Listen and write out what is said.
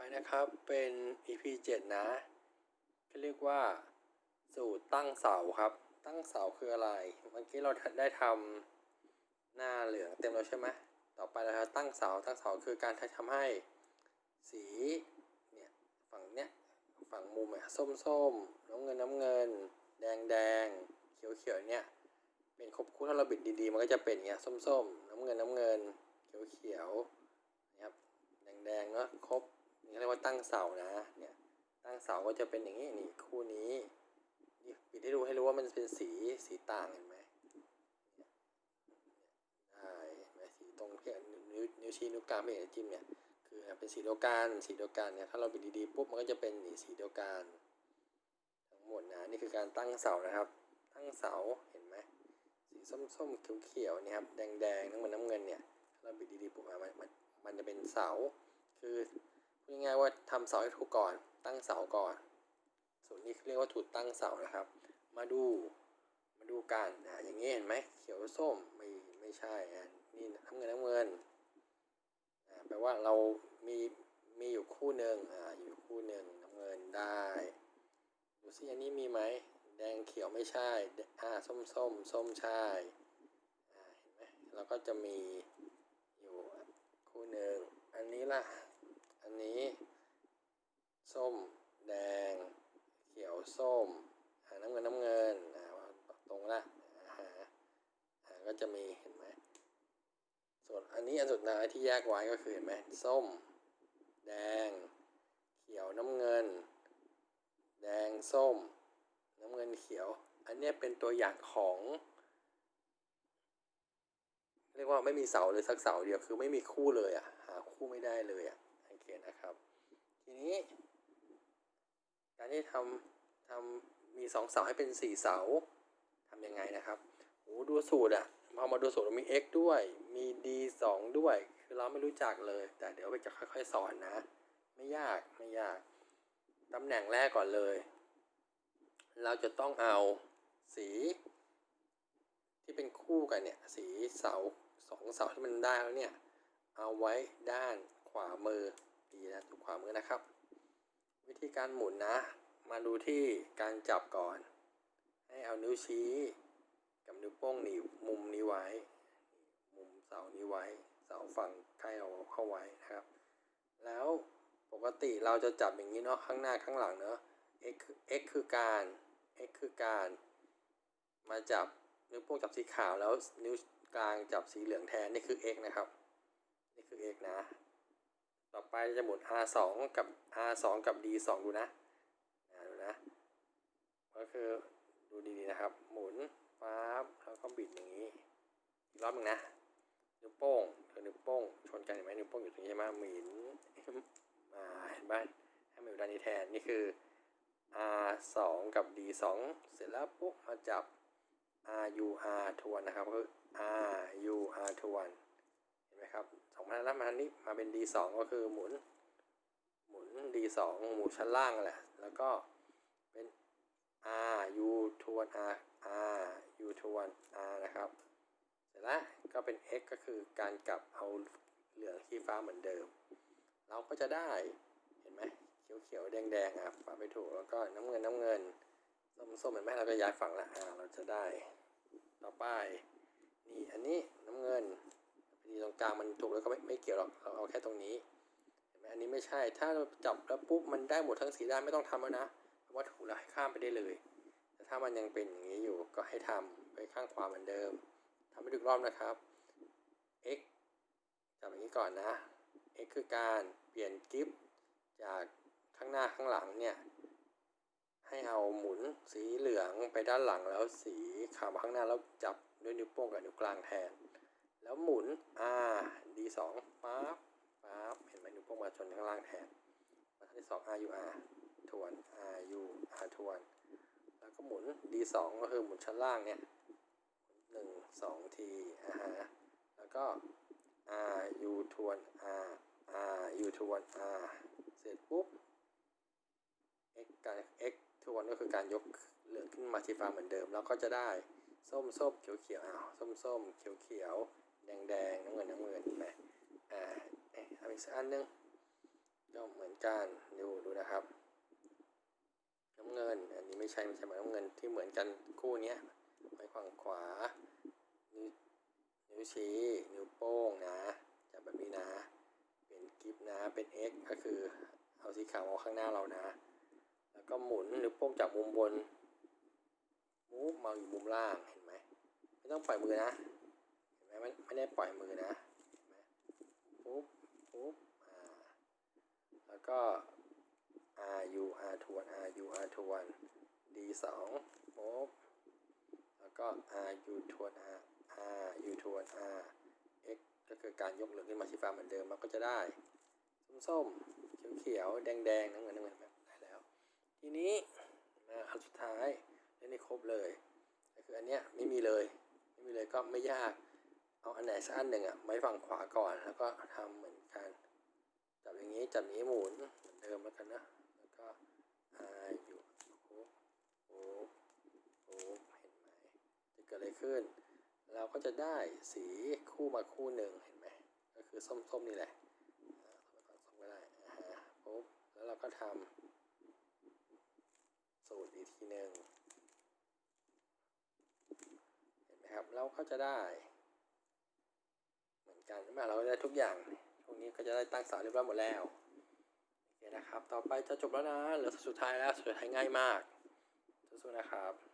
ไปนะครับเป็น EP 7 นะที่เรียกว่าสูตรตั้งเสาครับ ตั้งเสาคืออะไร เมื่อกี้เราได้ทำหน้าเหลืองเต็มแล้วใช่ไหมต่อไปเราจะตั้งเสา ตั้งเสาคือการทำให้สีเนี่ยฝั่งเนี้ยฝั่งมุมอะส้มส้มน้ำเงินน้ำเงิน แดงแดงเขียวเขียวเนี่ยเป็นครบคู่ถ้าเราบิดดีๆ มันก็จะเป็นอย่างเงี้ยส้มส้มน้ำเงินน้ำเงิน เขียวเขียวนะครับแดงแดงเนาะครบ เรียกว่าตั้งเสานะเนี่ยตั้งเสาก็จะเป็นอย่างนี้นี่คู่นี้นี่ปิดให้ดูให้รู้ว่ามันเป็นสีสีต่างเห็นไหมได้เห็นไหมสีตรงที่นิ้วนิ้วชี้นิ้วกลางไม่เห็นจิ้มเนี่ยคือเป็นสีเดียวกันสีเดียวกันเนี่ยถ้าเราปิดดีๆปุ๊บมันก็จะเป็นนี่สีเดียวกันทั้งหมดนะนี่คือการตั้งเสานะครับ ตั้งเสาเห็นไหมสีส้มๆเขียวๆเนี่ยครับแดงๆน้ำเงินน้ำเงินเนี่ยถ้าเราบิดดีๆปุ๊บมันมันมันจะเป็นเสาคือ ง่ายๆว่าทำเสาให้ถูกก่อน ตั้งเสาก่อน ส่วนนี้เรียกว่าถูกตั้งเสานะครับ มาดูมาดูกันอ่าอย่างนี้เห็นไหมเขียวส้มไม่ไม่ใช่อะนี่น้ำเงินน้ำเงินอ่าแปลว่าเรามีมีอยู่คู่หนึ่งอ่าอยู่คู่หนึ่งน้ำเงินได้ดูซิอันนี้มีไหมแดงเขียวไม่ใช่อ่าส้มส้มส้มใช่อ่าเห็นไหมเราก็จะมีอยู่คู่หนึ่งอันนี้ล่ะ อันนี้ ส้มแดง เขียวส้มน้ำเงินน้ำเงินตรงละอ่าฮะอ่าก็จะมีเห็นไหมส่วนอันนี้อันสุดท้ายที่แยกไว้ก็คือเห็นไหมส้ม แดง เขียวน้ำเงิน แดงส้ม น้ำเงินเขียว อันนี้เป็นตัวอย่างของเรียกว่าไม่มีเสาเลยสักเสาเดียวคือไม่มีคู่เลยอะหาคู่ไม่ได้เลยอะ คนะครับ ทีนี้ การที่ทำทำมีสองเสาให้เป็นสี่เสาทำยังไงนะครับโอ้ดูสูตรอะพอมาดูสูตรมี x ด้วย มี d 2ด้วย คือเราไม่รู้จักเลย แต่เดี๋ยวไปจะค่อยๆ สอนนะ ไม่ยากไม่ยากตำแหน่งแรกก่อนเลย เราจะต้องเอาสี ที่เป็นคู่กันเนี่ย สีเสาสองเสาที่มันได้แล้วเนี่ย เอาไว้ด้านขวามือ ดีนะดูขวามมือนะครับ วิธีการหมุนนะ มาดูที่การจับก่อน ให้เอานิ้วชี้กับนิ้วโป้งหนีบมุมนี้ไว้ มุมเสานี้ไว้ เสาฝั่งใกล้เอาเข้าไว้นะครับ แล้วปกติเราจะจับอย่างนี้เนาะข้างหน้าข้างหลังเนาะ x x คือการ x คือการ มาจับนิ้วโป้งจับสีขาวแล้วนิ้วกลางจับสีเหลืองแทนนี่คือ x นะครับ นี่คือ x นะ ต่อไปจะหมุน r 2 กับ r 2 กับ d 2 ดูนะนะดูนะ ก็คือดูดีๆนะครับ หมุนปั๊บแล้วก็บิดอย่างนี้อีกรอบหนึงนะนิ้วโป้งกับนิ้วโป้งชนกันเห็นไหมนิ้วโป้งอยู่ตรงนี้ใช่ไหมหมุนมาเห็นไหมให้มันอยู่ด้านนี้แทนนี่คือ r 2กับ d 2เสร็จแล้วปุ๊บมาจับ r u r ทวนนะครับก็คือ r u r ทวนเห็นไหมครับ สองพันแล้วมานี้มาเป็น d 2 ก็คือหมุน หมุน d 2 หมุนชั้นล่างแหละ แล้วก็เป็น r u ทวน r r u ทวน r นะครับ เสร็จแล้วก็เป็น x ก็คือการกลับเอาเหลืองที่ฟ้าเหมือนเดิม เราก็จะได้เห็นไหมเขียวเขียวแดงแดงๆอะฟ้าไปถูกแล้วก็น้ำเงินน้ำเงินส้มส้มเห็นไหมเราก็ย้ายฝั่งละอ่าเราจะได้ ต่อไปนี่อันนี้ กลางมันถูกแล้วก็ไม่ไม่เกี่ยวหรอกเราเอาแค่ตรงนี้เห็นไหมอันนี้ไม่ใช่ถ้าเราจับแล้วปุ๊บมันได้หมดทั้งสีด้านไม่ต้องทำแล้วนะว่าถูกแล้วให้ข้ามไปได้เลยแต่ถ้ามันยังเป็นอย่างนี้อยู่ก็ให้ทำไปข้างขวาเหมือนเดิมทำให้ถึงรอบนะครับ x จับอย่างนี้ก่อนนะ x คือการเปลี่ยนกิฟจากข้างหน้าข้างหลังเนี่ยให้เอาหมุนสีเหลืองไปด้านหลังแล้วสีขาวข้างหน้าแล้วจับด้วยนิ้วโป้งกับนิ้วกลางแทน แล้วหมุน r d 2ปั๊บปั๊บเห็นไหมนิ้วโป้งมาชนข้างล่างแทนมาที่สอง r u r ทวน r u r ทวน แล้วก็หมุน d 2ก็คือหมุนชั้นล่างเนี่ยหนึ่งสองทีอ่าฮะแล้วก็ r u ทวน r r u ทวน r เสร็จปุ๊บ x การ x ทวนก็คือการยกเหลือขึ้นมาที่ฟ้าเหมือนเดิม แล้วก็จะได้ส้มส้มเขียวเขียวอ้าวส้มส้มเขียวเขียว แดงแดงน้ำเงินน้ำเงินเห็นไหมอ่าเอ๊ะอีกสักอันนึงก็เหมือนกันดูดูนะครับ น้ำเงินอันนี้ไม่ใช่ไม่ใช่หมายน้ำเงินที่เหมือนกันคู่นี้ไว้ฝั่งขวานิ้วนิ้วชี้ นิ้วโป้งนะจับแบบนี้นะ เป็นกิฟนะเป็น X ก็คือเอาสีขาวมาข้างหน้าเรานะ แล้วก็หมุนนิ้วโป้งจากมุมบนมูฟมาอยู่มุมล่างเห็นไหมไม่ต้องปล่อยมือนะ ไม่ไม่ได้ปล่อยมือนะปุ๊บปุ๊บอ่าแล้วก็ R U R ทวน R U R ทวน D สองปุ๊บแล้วก็ R U ทวน R R U ทวน R X ก็คือการยกเหลืองขึ้นมาสีฟ้าเหมือนเดิมมันก็จะได้ส้มๆเขียวๆแดงๆน้ำเงินน้ำเงินแบบได้แล้ว ทีนี้มาอันสุดท้ายเล่นให้ครบเลยก็คืออันเนี้ยไม่มีเลย ไม่มีเลยก็ไม่ยาก เอาอันไหนสักอันหนึ่งอะไว้ฝั่งขวาก่อนแล้วก็ทำเหมือนกัน จับอย่างนี้จับนี้หมุนเหมือนเดิมแล้วกันนะ แล้วก็อาอยู่โอ้โอ้โอ้เห็นไหมจะเกิดอะไรขึ้น เราก็จะได้สีคู่มาคู่หนึ่งเห็นไหมก็คือส้มๆนี่แหละอ่าส้มก็ได้อ่าฮะปุ๊บแล้วเราก็ทำสูตรอีกทีหนึ่งเห็นไหมครับเราก็จะได้ กันมาเราได้ทุกอย่างตรงนี้ก็จะได้ตั้งเสาเรียบร้อยหมดแล้วโอเคนะครับ ต่อไปจะจบแล้วนะเหลือสุดท้ายแล้วสุดท้ายง่ายมากสู้ๆนะครับ